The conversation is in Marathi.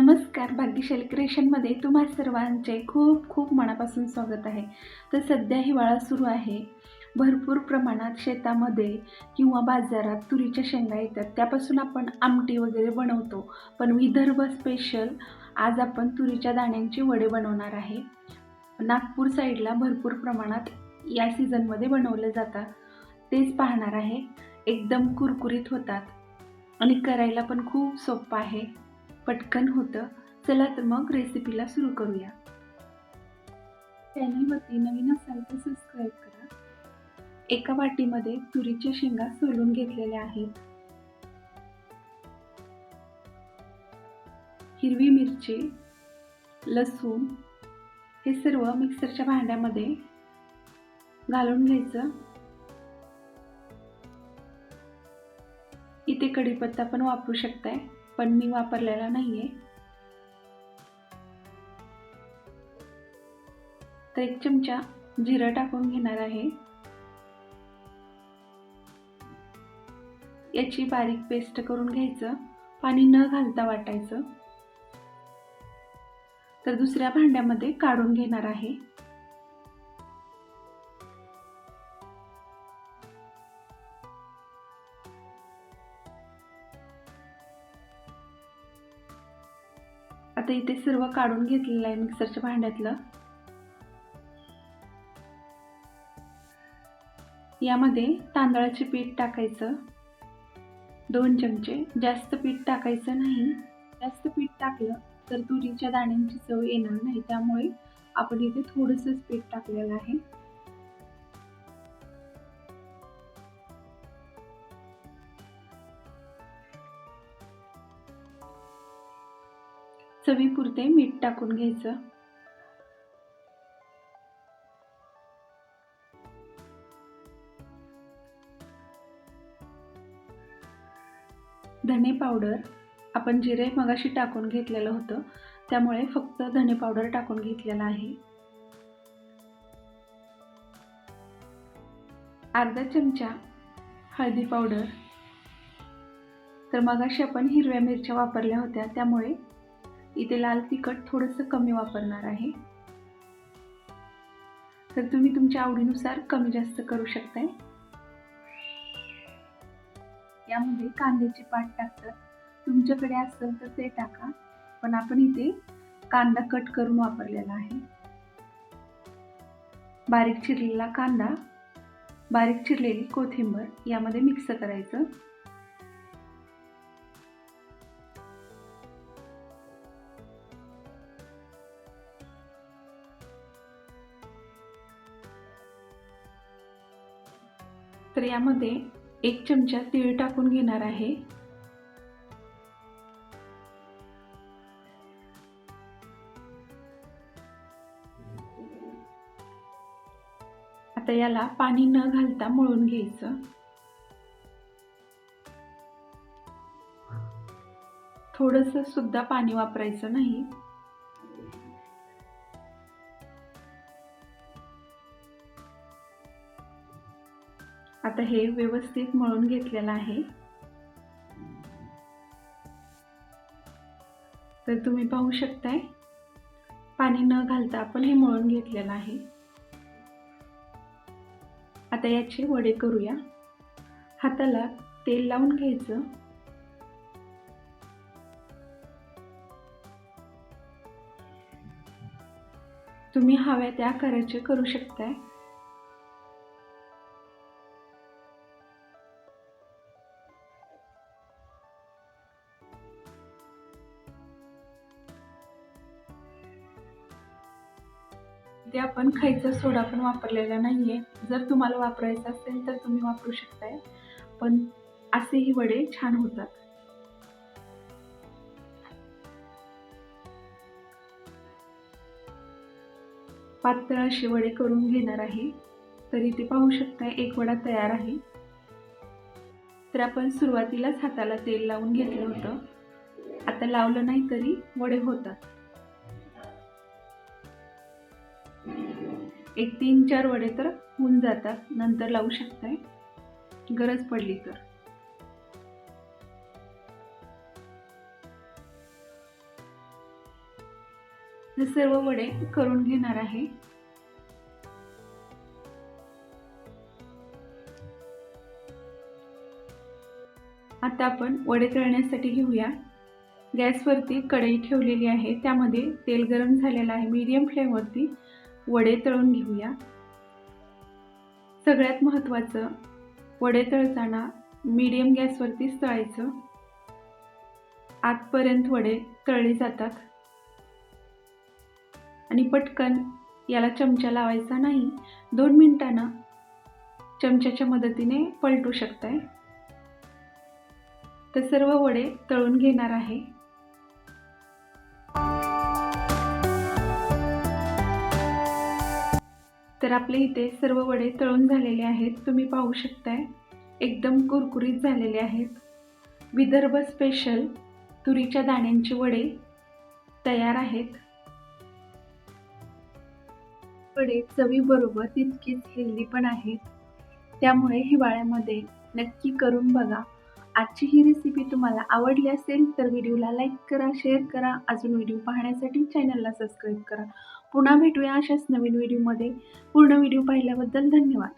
नमस्कार भाग्यशाली क्रिएशनमध्ये तुम्हा सर्वांचे खूप खूप मनापासून स्वागत आहे. तर सध्या हिवाळा सुरू आहे. भरपूर प्रमाणात शेतामध्ये किंवा बाजारात तुरीच्या शेंगा येतात. त्यापासून आपण आमटी वगैरे बनवतो. पण विदर्भ स्पेशल आज आपण तुरीच्या दाण्यांचे वडे बनवणार आहे. नागपूर साईडला भरपूर प्रमाणात या सीझनमध्ये बनवले जातात. तेच पाहणार आहे. एकदम कुरकुरीत होतात. आणि करायला पण खूप सोपं आहे. पटकन होतं. चला तर मग रेसिपीला सुरू करूया. चॅनलवरती नवीन असाल तर सबस्क्राईब करा. एका वाटीमध्ये तुरीच्या शेंगा सोलून घेतलेल्या आहेत. हिरवी मिरची लसूण हे सर्व मिक्सरच्या भांड्यामध्ये घालून घ्यायचं. इथे कढीपत्ता पण वापरू शकताय. पण मी वापरलेला नाहीये. तर एक चमचा जिरं टाकून घेणार आहे. याची बारीक पेस्ट करून घ्यायचं. पाणी न घालता वाटायचं. तर दुसऱ्या भांड्यामध्ये काढून घेणार आहे. आता इथे सर्व काढून घेतलेलं आहे मिक्सरच्या भांड्यातलं. यामध्ये तांदळाचे पीठ टाकायचं. दोन चमचे जास्त पीठ टाकायचं नाही. जास्त पीठ टाकलं तर तुरीच्या दाण्यांची चव येणार नाही. त्यामुळे आपण इथे थोडंसंच पीठ टाकलेलं आहे. चवीपुरते मीठ टाकून घ्यायचं. धने पावडर आपण जिरे मगाशी टाकून घेतलेलं होतं त्यामुळे फक्त धने पावडर टाकून घेतलेला आहे. अर्धा चमचा हळदी पावडर. तर मगाशी आपण हिरव्या मिरच्या वापरल्या होत्या त्यामुळे इथे लाल तिखट थोडंसं कमी वापरणार आहे. तर तुम्ही तुमच्या आवडीनुसार कमी जास्त करू शकताय. यामध्ये कांद्याची पाट टाकतात. तुमच्याकडे असेल तर ते टाका. पण आपण इथे कांदा कट करून वापरलेला आहे. बारीक चिरलेला कांदा बारीक चिरलेली कोथिंबर यामध्ये मिक्स करायचं. तर यामध्ये एक चमचा तीळ टाकून घेणार आहे. आता याला पाणी न घालता मळून घ्यायचं. थोडस सुद्धा पाणी वापरायचं नाही. आता हे व्यवस्थित मळून घेतलेलं आहे. तर तुम्ही पाहू शकताय पाणी न घालता आपण हे मळून घेतलेलं आहे. आता याचे वडे करूया. हाताला तेल लावून घ्यायचं. तुम्ही हव्या त्या आकाराचे करू शकताय. ते आपण खायचा सोडा पण वापरलेला नाही आहे जर तुम्हाला वापरायचा असेल तर तुम्ही वापरू शकताय. पण असेही वडे छान होतात. पातळ असे वडे करून घेणार आहे. तरी ते पाहू शकताय एक वडा तयार आहे. तर आपण सुरुवातीलाच हाताला तेल लावून घेतलं होतं. आता लावलं नाही तरी वडे होतात. एक तीन चार वडे तर होऊन जातात. नंतर लावू शकताय. गरज पडली तर. हे सर्व वडे करून घेणार आहे. आता आपण वडे तळण्यासाठी घेऊया. गॅसवरती कढई ठेवलेली आहे. त्यामध्ये तेल गरम झालेलं आहे. मीडियम फ्लेमवरती वडे तळून घेऊया. सगळ्यात महत्त्वाचं वडे तळताना मीडियम गॅसवरतीच तळायचं. आतपर्यंत वडे तळले जातात. आणि पटकन याला चमचा लावायचा नाही दोन मिनटांना चमच्याच्या मदतीने पलटू शकताय. तर सर्व वडे तळून घेणार आहे. तर आपले इथे सर्व वडे तळून झालेले आहेत तुम्ही पाहू शकताय. एकदम कुरकुरीत झालेले आहेत. विदर्भ स्पेशल तुरीच्या दाण्यांचे वडे तयार आहेत. वडे चवीबरोबर तितकीच हेल्दी पण आहेत. त्यामुळे हिवाळ्यामध्ये नक्की करून बघा. आजची ही रेसिपी तुम्हाला आवडली असेल तर व्हिडिओला लाईक करा शेअर करा. अजून व्हिडिओ पाहण्यासाठी चॅनलला सबस्क्राईब करा. पुन्हा भेटूया अशाच नवीन व्हिडिओमध्ये पूर्ण व्हिडिओ पाहिल्याबद्दल धन्यवाद.